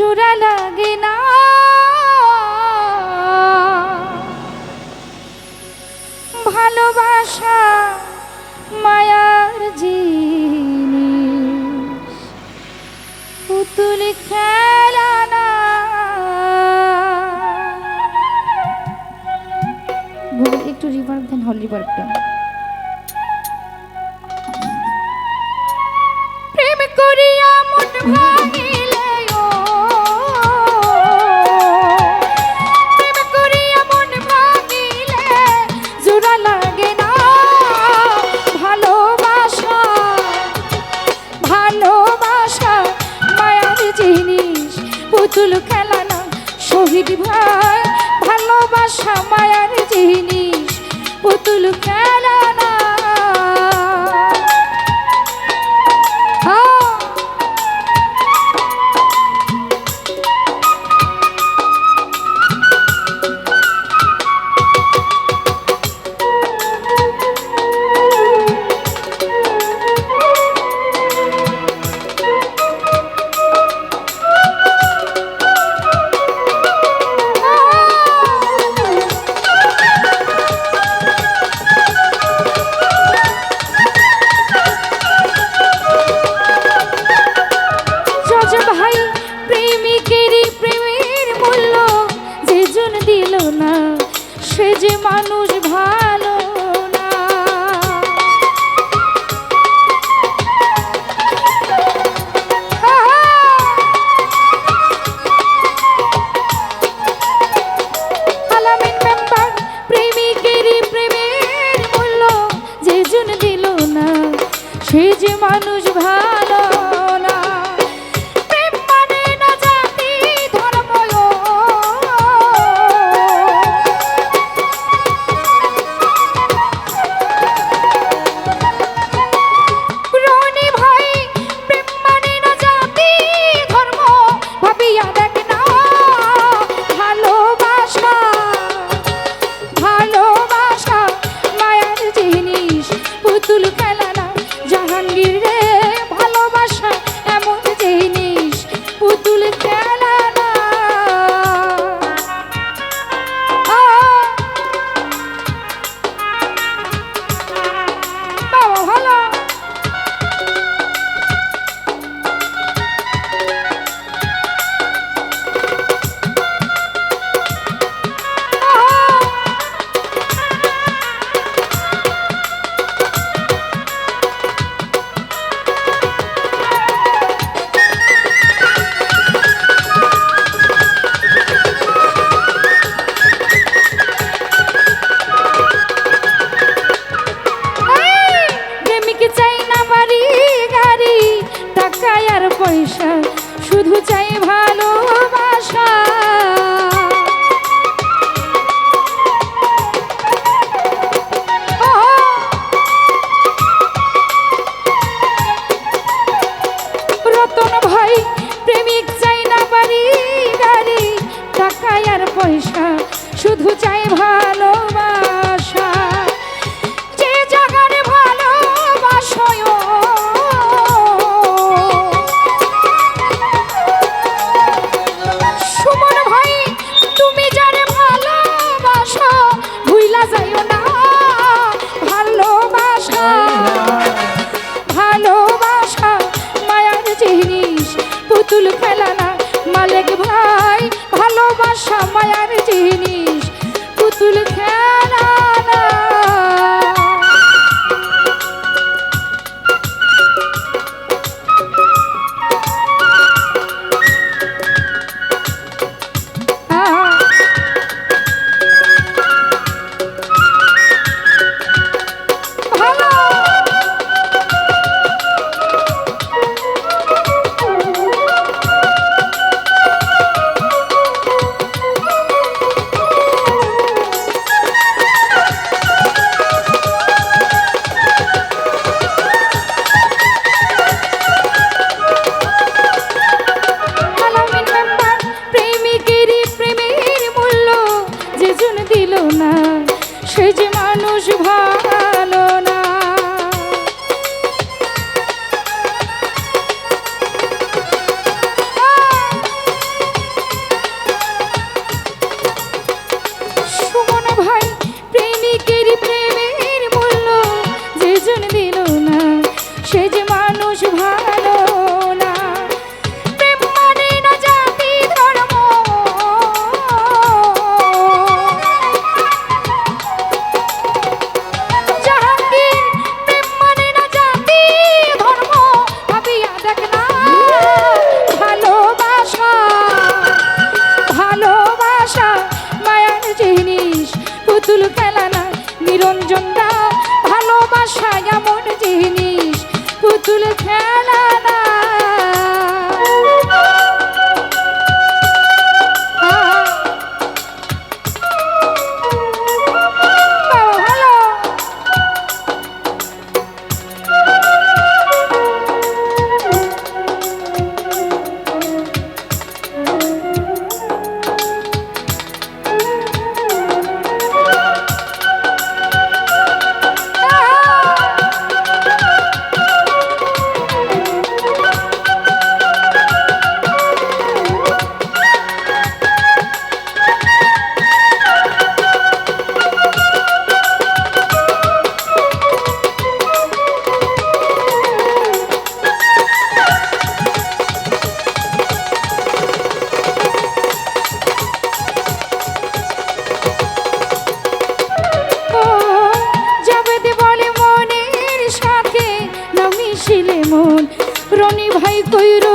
জুড়া লাগে না। ভালোবাসা পুতুল খেলা না শহীদ ভাই ভালোবাসা মায়ার জিনিস। পুতুল খেলানা Sous le Toyota.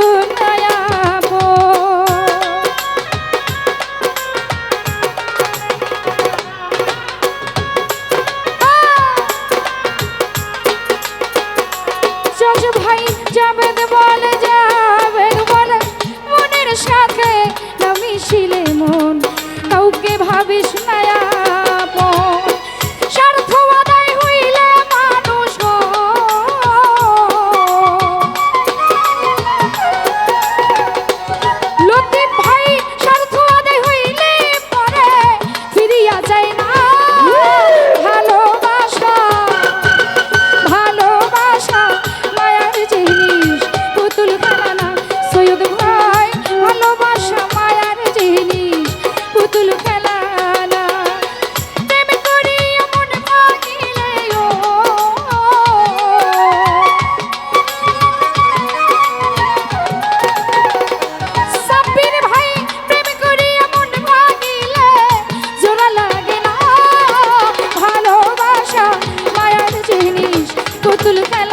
পুতুল